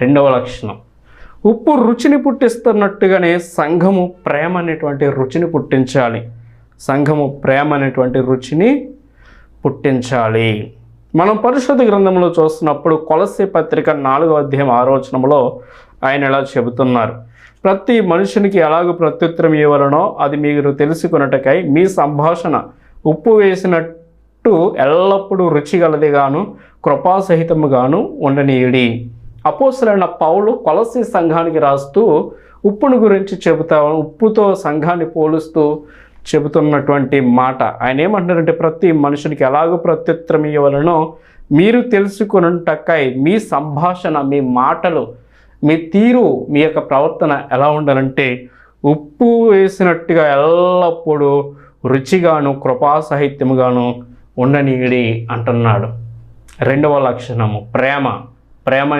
రెండవ లక్షణం. ఉప్పు రుచిని పుట్టిస్తున్నట్టుగానే సంఘము ప్రేమ అనేటువంటి రుచిని పుట్టించాలి. సంఘము ప్రేమ అనేటువంటి రుచిని పుట్టించాలి. మనం పరిశుద్ధ గ్రంథంలో చూస్తున్నప్పుడు కొలసి పత్రిక నాలుగో అధ్యాయం ఆలోచనలో ఆయన ఇలా చెబుతున్నారు. ప్రతి మనుషునికి ఎలాగో ప్రత్యుత్తరం ఇవ్వాలనో అది మీరు తెలుసుకున్నట్టుకై మీ సంభాషణ ఉప్పు వేసినట్టు ఎల్లప్పుడూ రుచిగలదిగాను కృపాసహితముగాను ఉండనీయుడి. అపోసలైన పౌలు కొలసి సంఘానికి రాస్తూ ఉప్పును గురించి చెబుతా ఉప్పుతో సంఘాన్ని పోలుస్తూ చెబుతున్నటువంటి మాట. ఆయన ఏమంటున్నారంటే ప్రతి మనుషునికి ఎలాగో ప్రత్యుత్తరం ఇవ్వాలనో మీరు తెలుసుకున్నటక్కై మీ సంభాషణ మీ మాటలు మీ తీరు మీ యొక్క ప్రవర్తన ఎలా ఉండాలంటే ఉప్పు వేసినట్టుగా ఎల్లప్పుడూ రుచిగాను కృపాసాహిత్యముగాను ఉండనీయుడి అంటున్నాడు. రెండవ లక్షణము ప్రేమ. ప్రేమ